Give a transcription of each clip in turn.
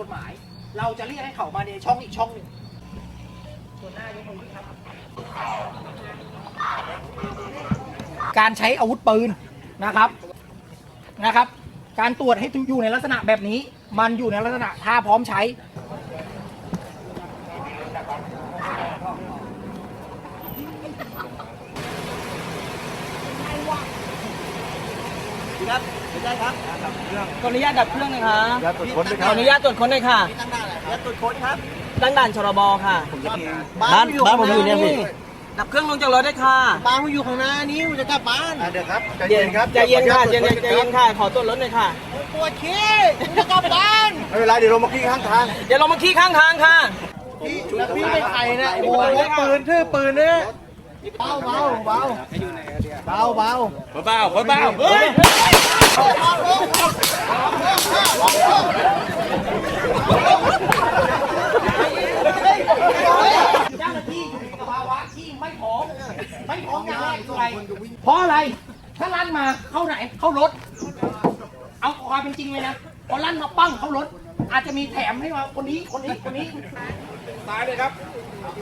กฎหมาย เราจะเรียกให้เขามาในช่องอีกช่องหนึ่งส่วหน้ายกมือครับ การใช้อาวุธปืนนะครับนะครับ การตรวจให้อยู่ในลักษณะแบบนี้ มันอยู่ในลักษณะท่าพร้อมใช้ครับ ไม่ได้ครับขออนุญาตดับเครื่องหนะคะอย่าตรวจค้นด้วยคขรัอบอนุญาตตรวจค้นหน่อยค่ะอย่าตรวจค้นครับตั้งด่านชรบค่ะบ้านบ้านผมอยู่เนี่ยพี่ ดับเครื่องลงจากรถได้ค่ะ บ้านผมอยู่ข้างหน้านี้ผมจะกลับบ้านเดี๋ยวครับใจเย็เย็นนครับใจเย็นค่ะใจเย็นใจเย็นค่ะ ขอตรวจรถหน่อยค่ะ ปวดขี้ผมจะกลับบ้านไม่เป็นไรเดี๋ยวเรามาขี้ข้างทางเดี๋ยวเรามาขี้ข้างทางค่ะ พี่แล้วพี่เป็นใครนะโอ้ยพกปืนชื่อปืนเนี่ยเบาเบาเบาเบาเบา เบาๆเบาๆเฮ้ย เจ้าหน้าที่อยู่ในสภาวะที่ไม่พร้อมไม่พร้อมอย่างแรกคืออะไรเพราะอะไร ถ้าลั่นมาเข้าไหนเข้ารถ เอาความเป็นจริงเลยนะพอลั่นมาปั้งเข้ารถ อาจจะมีแถมให้มาคนนี้คนนี้คนนี้ตายเลยครับเ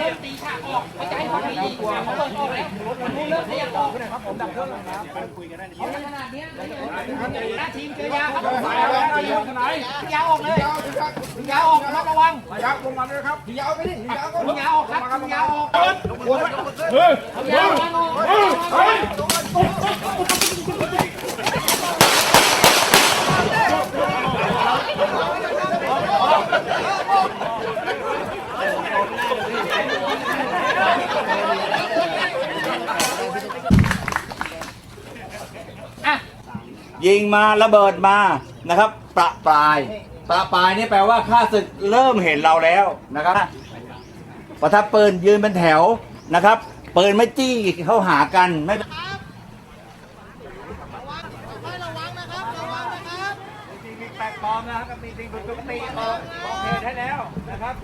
ริ่มตีฉากออกไม่จะให้ความดีดีกว่าเขาเปิดออกเลยมันรู้เริ่มขยับออกครับผมดับเครื่องครับคุยกันได้เอาขนาดเนี้ยหน้าทีมเจอยาครับผมยาออกเลยยาออกระมัดระวังยักลงมาเลยครับยาวไปดิยาวก็ยาออกครับยาออกเฮ้ยยาออกยิิงมาระเบิดมานะครับ ประปรายประปรายนี่แปลว่าข้าศึกเริ่มเห็นเราแล้วนะครับ ประทับปืนยืนเป็นแถวนะครับปืนไม่จี้เข้าหากันไม่มีแปลกปลอมนะครับมีสิ่งผิดปกติอกบอกเหตุให้แล้วนะครับ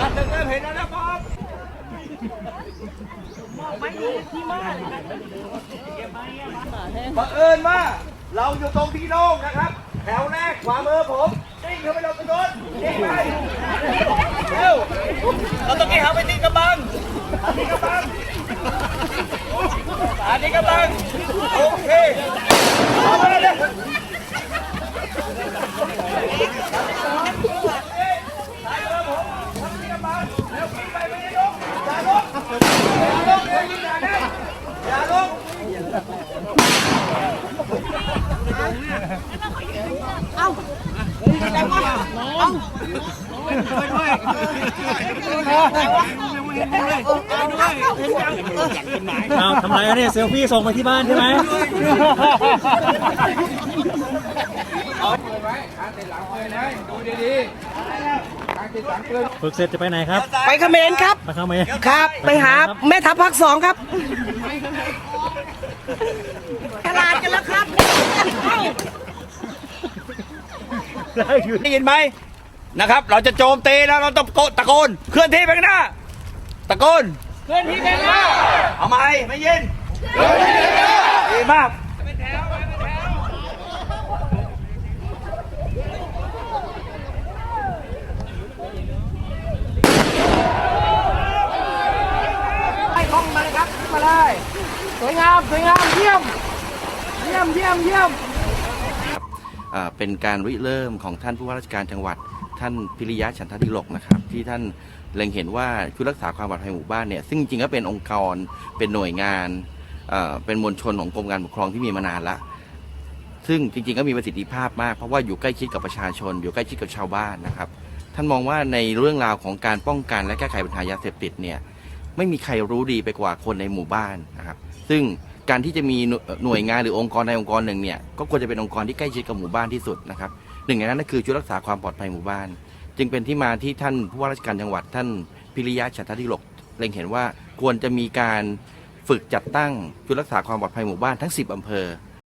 อาจจะเริ่มเห็นแล้วนะป๊อป บังเอิญว่าเราอยู่ตรงที่โล่งนะครับ แถวแรกขวามือผมนิ่งเข้าไปลงกระโดดนิ่งไปเร็วเราต้องให้เขาไปตีกระบังอันนี้กำลังอันนี้กระบังโอเคเอาไปเลยซ้ายมือผมทำที่กำบังแล้วกินไปไม่ได้ลงอย่าลงอย่าลงอย่ายิงอย่าได้อย่าลง เอาทำไรอะเนี่ยเซลฟี่ส่งไปที่บ้านใช่ไหมเอาปืนไว้การติดหลังปืนนะดูดีๆการติดหลังปืนฝึกเสร็จจะไปไหนครับ ไปเขมรครับ ไปเข้ามาครับ ไปหาแม่ทัพภาคสองครับตลาดกันแล้วครับ ได้ยินไหมนะครับ เราจะโจมตีแล้วเราต้องตะโกนเคลื่อนที่ไปข้างหน้า ตะโกนเคลื่อนที่ไปหน้าเอาไหมไม่ยินดีมากไล่คล่องมาเลยครับขึ้นมาเลยสวยงามสวยงามเยี่ยม เยี่ยมเยี่ยมเยี่ยมอ่า เป็นการริเริ่มของท่านผู้ว่าราชการจังหวัด ท่านพิริยะฉันทดิลกนะครับที่ท่านเล็งเห็นว่าชุดรักษาความปลอดภัยหมู่บ้านเนี่ยซึ่งจริงๆก็เป็นองค์กรเป็นหน่วยงานเเป็นมวลชนของกรมการปกครองที่มีมานานละซึ่งจริงๆก็มีประสิทธิภาพมากเพราะว่าอยู่ใกล้ชิดกับประชาชน อยู่ใกล้ชิดกับชาวบ้านนะครับ ท่านมองว่าในเรื่องราวของการป้องกันและแก้ไขปัญหายาเสพติดเนี่ย ไม่มีใครรู้ดีไปกว่าคนในหมู่บ้านนะครับ ซึ่งการที่จะมีหน่วยงานหรือองค์กรในองค์กรหนึ่งเนี่ยก็ควรจะเป็นองค์กรที่ใกล้ชิดกับหมู่บ้านที่สุดนะครับหนึ่งในนั้นก็คือชุดรักษาความปลอดภัยหมู่บ้าน จึงเป็นที่มาที่ท่านผู้ว่าราชการจังหวัดท่านพิริยะฉันทธิลกเล็งเห็นว่าควรจะมีการฝึกจัดตั้งชุดรักษาความปลอดภัยหมู่บ้านทั้ง 10 อำเภอ